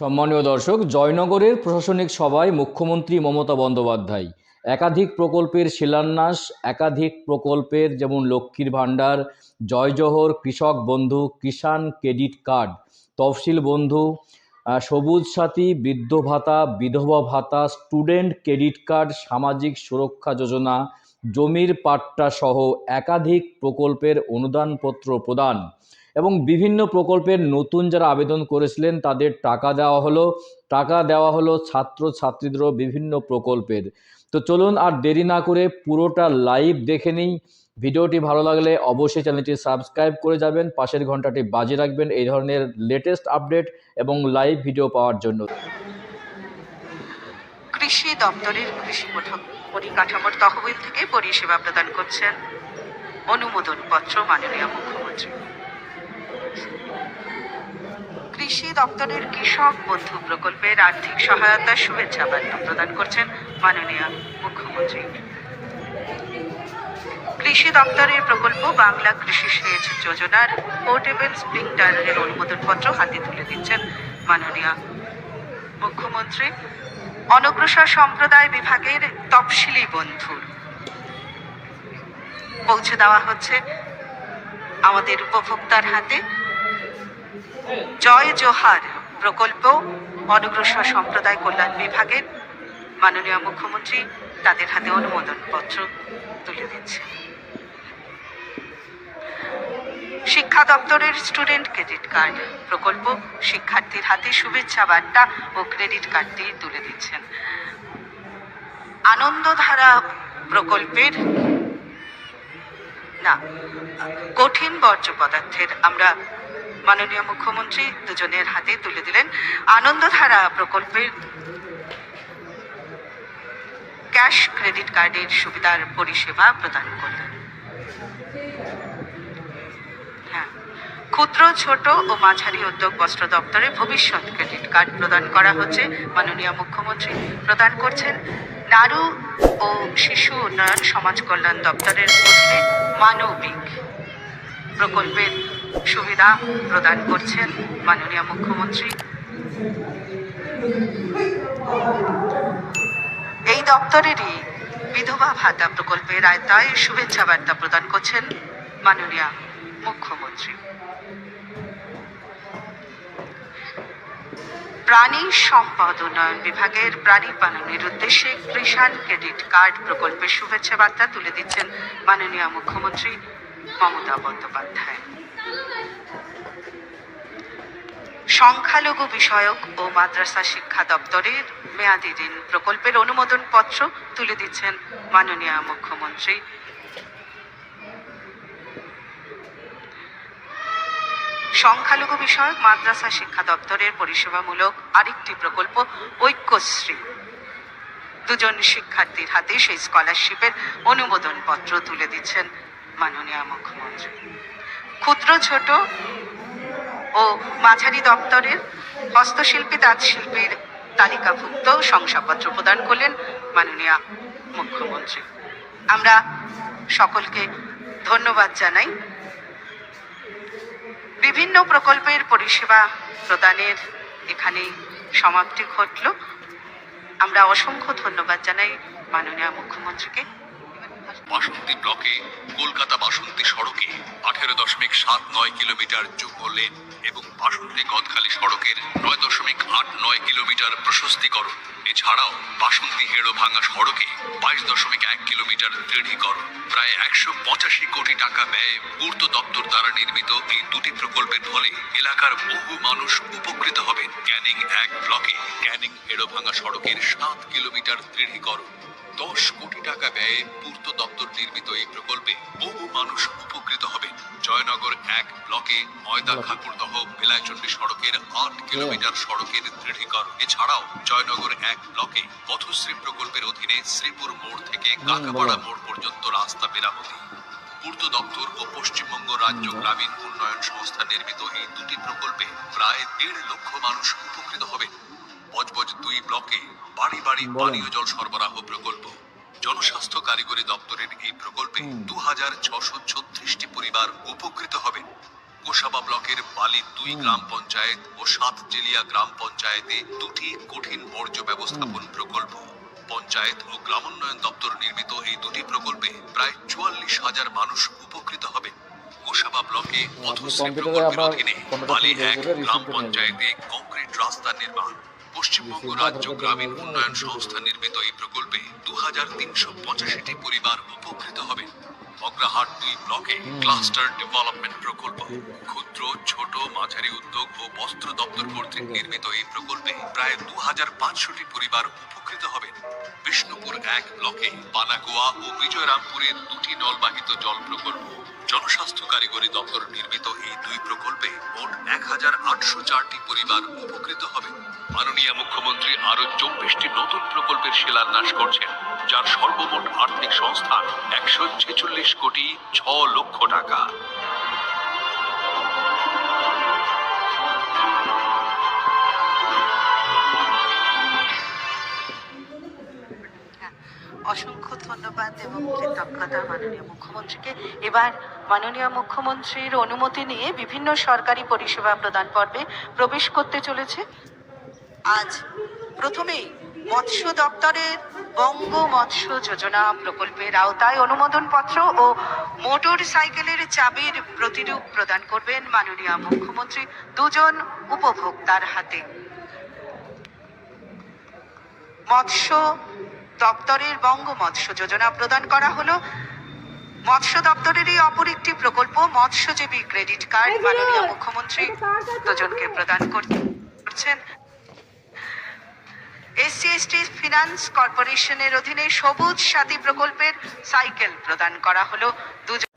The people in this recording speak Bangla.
সম্মানীয় দর্শক, জয়নগরের প্রশাসনিক সভায় মুখ্যমন্ত্রী মমতা বন্দ্যোপাধ্যায়। একাধিক প্রকল্পের শিলান্যাস, একাধিক প্রকল্পের যেমন লক্ষ্মীর ভাণ্ডার, জয়জহর কৃষক বন্ধু, কিষাণ ক্রেডিট কার্ড, তফসিল বন্ধু সবুজ সাথী, বৃদ্ধ ভাতা, বিধবা ভাতা, স্টুডেন্ট ক্রেডিট কার্ড, সামাজিক সুরক্ষা যোজনা, জমির পাট্টা সহ একাধিক প্রকল্পের অনুদানপত্র প্রদান। এবং বিভিন্ন প্রকল্পের নতুন যারা আবেদন করেছিলেন, তাদের টাকা দেওয়া হলো। টাকা দেওয়া হলো ছাত্র ছাত্রীদেরও বিভিন্ন প্রকল্পের। তো চলুন আর দেরি না করে পুরোটা লাইভ দেখে নিই। ভিডিওটি ভালো লাগলে অবশ্যই চ্যানেলটি সাবস্ক্রাইব করে যাবেন, পাশের ঘন্টাটি বাজে রাখবেন। এই ধরনের লেটেস্ট আপডেট এবং লাইভ ভিডিও পাওয়ার জন্য। কৃষি দপ্তরের কৃষি পরিকাঠামোর তহবিল থেকে পরিষেবা প্রদান করছেন অনুমোদন পত্র মাননীয় মুখ্যমন্ত্রী। কৃষি দপ্তরের কৃষক বন্ধু প্রকল্পের আর্থিক সহায়তার শুভেচ্ছা বার্তা প্রদান করছেন মাননীয় মুখ্যমন্ত্রী। কৃষি দপ্তরের প্রকল্প বাংলা কৃষি সেচ যোজনার পোর্টেবল স্প্রিংটারের অনুমোদনপত্র হাতে তুলে দিচ্ছেন মাননীয় মুখ্যমন্ত্রী। অনগ্রসর সম্প্রদায় বিভাগের তফসিলি বন্ধুর পৌঁছে দেওয়া হচ্ছে আমাদের উপভোক্তার হাতে। জয় জোহার প্রকল্প, অনগ্রসর সম্প্রদায় কল্যাণ বিভাগের মাননীয় মুখ্যমন্ত্রী তাদের হাতে অনুমোদন পত্র তুলে দিচ্ছে। শিক্ষা দপ্তরের স্টুডেন্ট ক্রেডিট কার্ড প্রকল্প শিক্ষার্থীর হাতে শুভেচ্ছা বার্তা ও ক্রেডিট কার্ডটি তুলে দিচ্ছেন। আনন্দধারা প্রকল্পের না, কঠিন বর্জ্য পদার্থের আমরা মাননীয় মুখ্যমন্ত্রী দুজনের হাতে তুলে দিলেন আনন্দধারা প্রকল্পের ক্যাশ ক্রেডিট কার্ডের সুবিধার পরিষেবা প্রদান করলেন। হ্যাঁ ক্ষুদ্র, ছোট ও মাঝারি উদ্যোগ বস্ত্র দপ্তরে ভবিষ্যৎ ক্রেডিট কার্ড প্রদান করা হচ্ছে। মাননীয় মুখ্যমন্ত্রী প্রদান করছেন। নারু ও শিশু উন্নয়ন সমাজ কল্যাণ দপ্তরের অধীনে মানবিক প্রকল্পের সুবিধা প্রদান করছেন মাননীয় মুখ্যমন্ত্রী। এই দপ্তরেরই বিধবা ভাতা প্রকল্পের আয়তায় শুভেচ্ছা বার্তা প্রদান করছেন মাননীয় মুখ্যমন্ত্রী। প্রাণী সম্পদ উন্নয়ন বিভাগের প্রাণী পালনের উদ্দেশ্যে কৃষাণ ক্রেডিট কার্ড প্রকল্পের শুভেচ্ছা বার্তা তুলে দিচ্ছেন মাননীয় মুখ্যমন্ত্রী। মমতা বন্দ্যোপাধ্যায়। সংখ্যালঘু বিষয়ক ও মাদ্রাসা শিক্ষা দপ্তরের মেয়াদি ঋণ প্রকল্পের অনুমোদন পত্র তুলে দিচ্ছেন মাননীয় মুখ্যমন্ত্রী। সংখ্যালঘু বিষয়ক মাদ্রাসা শিক্ষা দপ্তরের পরিষেবামূলক আরেকটি প্রকল্প ঐক্যশ্রী। দুজন শিক্ষার্থীর হাতে সেই স্কলারশিপের অনুমোদন পত্র তুলে দিচ্ছেন মাননীয় মুখ্যমন্ত্রী। ক্ষুদ্র, ছোট ও মাঝারি দপ্তরের হস্তশিল্পী, তাঁতশিল্পীর তালিকাভুক্ত শংসাপত্র প্রদান করলেন মাননীয় মুখ্যমন্ত্রী। আমরা সকলকে ধন্যবাদ জানাই। বিভিন্ন প্রকল্পের পরিষেবা প্রদানের এখানে সমাপ্তি ঘটল। আমরা অসংখ্য ধন্যবাদ জানাই মাননীয় মুখ্যমন্ত্রীকে। বাসন্তী ব্লকে, কলকাতা বাসন্তী সড়কে, আঠেরো দশমিক সাত নয় কিলোমিটার যুগ্ম লেন এবং বাসন্তী গদখালি সড়কের নয় দশমিক আট নয় কিলোমিটার প্রশস্তিকরণ। এছাড়াও বাসন্তী হেড়ো ভাঙা সড়কে বাইশ দশমিক এক কিলোমিটার দৃঢ়ীকরণ। প্রায় একশো পঁচাশি কোটি টাকা ব্যয়ে পূর্ত দপ্তর দ্বারা নির্মিত এই দুটি প্রকল্পের ফলে এলাকার বহু মানুষ উপকৃত হবেন। ক্যানিং এক ব্লকে ক্যানিং হেড়ো ভাঙা সড়কের সাত কিলোমিটার দৃঢ়ীকরণ। দশ কোটি টাকা ব্যয়ে পূর্ত দপ্তর নির্মিত এই প্রকল্পে বহু মানুষ উপকৃত হবেন জয়নগর এক ব্লকে ময়দা ঠাকুরদহ বেলাইচন্ডী সড়কের আট কিলোমিটার সড়কের দৃঢ়ীকরণ। এছাড়াও জয়নগর এক ব্লকে পথশ্রী প্রকল্পের অধীনে শ্রীপুর মোড় থেকে কাকাপাড়া মোড় পর্যন্ত রাস্তা মেরামতি। পূর্ত দপ্তর ও পশ্চিমবঙ্গ রাজ্য গ্রামীণ উন্নয়ন সংস্থা নির্মিত এই দুটি প্রকল্পে প্রায় দেড় লক্ষ মানুষ উপকৃত হবেন বজবজ দুই ব্লকে বাড়ি বাড়ি পানীয় জল সরবরাহ প্রকল্প। জনস্বাস্থ্য কারিগরি দপ্তরের এই প্রকল্পে দু হাজার ছশো ছত্রিশটি পরিবার উপকৃত হবেন গোসাবা ব্লকের বালি দুই গ্রাম পঞ্চায়েত ও সাত জেলিয়া গ্রাম পঞ্চায়েতে দুটি কঠিন বর্জ্য ব্যবস্থাপন প্রকল্প। পঞ্চায়েত ও গ্রামোন্নয়ন দপ্তর নির্মিত এই দুটি প্রকল্পে প্রায় চুয়াল্লিশ হাজার মানুষ উপকৃত হবে। গোসাবা ব্লকে কম্পিউটারে প্রকল্পের অধীনে বালি এক গ্রাম পঞ্চায়েতে কংক্রিট রাস্তা নির্মাণ। পশ্চিমবঙ্গ রাজ্য গ্রামীণ উন্নয়ন সংস্থা নির্মিত এই প্রকল্পে দু হাজার তিনশো পঁচাশিটি পরিবার উপকৃত হবে। অগ্রাহাট দুই ব্লকে ক্লাস্টার ডেভেলপমেন্ট প্রকল্প। ক্ষুদ্র, ছোট, মাঝারি উদ্যোগ ও বস্ত্র দপ্তর কর্তৃক নির্মিত এই প্রকল্পে প্রায় দু হাজার পাঁচশোটি পরিবার উপকৃত হবেন বিষ্ণুপুর এক ব্লকে পানাকুয়া ও বিজয়রামপুরের দুটি নলবাহিত জল প্রকল্প। জনস্বাস্থ্য কারিগরি দপ্তর নির্মিত এই দুই প্রকল্পে মোট এক হাজার আটশো চারটি পরিবার উপকৃত হবে। মাননীয় মুখ্যমন্ত্রী আরও চব্বিশটি নতুন প্রকল্পের শিলান্যাস করছেন, যার সর্বমোট আর্থিক সংস্থান একশো ছেচল্লিশ কোটি ছ লক্ষ টাকা। অসংখ্য ধন্যবাদ এবং কৃতজ্ঞতা মাননীয় মুখ্যমন্ত্রীকে। এবার মাননীয় মুখ্যমন্ত্রীর অনুমতি নিয়ে বিভিন্ন সরকারি পরিষেবা প্রদান পর্বে প্রবেশ করতে চলেছে। আজ প্রথমেই মৎস্য দপ্তরের বঙ্গ মৎস্য যোজনা প্রকল্পের আওতায় অনুমোদন পত্র ও মোটর সাইকেলের চাবির প্রতিরূপ প্রদান করবেন মাননীয় মুখ্যমন্ত্রী দুজন উপভোক্তার হাতে। মৎস্য দপ্তরের বঙ্গ মৎস্য যোজনা প্রদান করা হলো মৎস্য দপ্তরের এই অপর একটি প্রকল্প মৎস্যজীবী ক্রেডিট কার্ড মাননীয় মুখ্যমন্ত্রী দুজনকে প্রদান করছেন। এসসি এসটি ফিনান্স কর্পোরেশনের অধীনে সবুজ সাথী প্রকল্পের সাইকেল প্রদান করা হলো। দুজন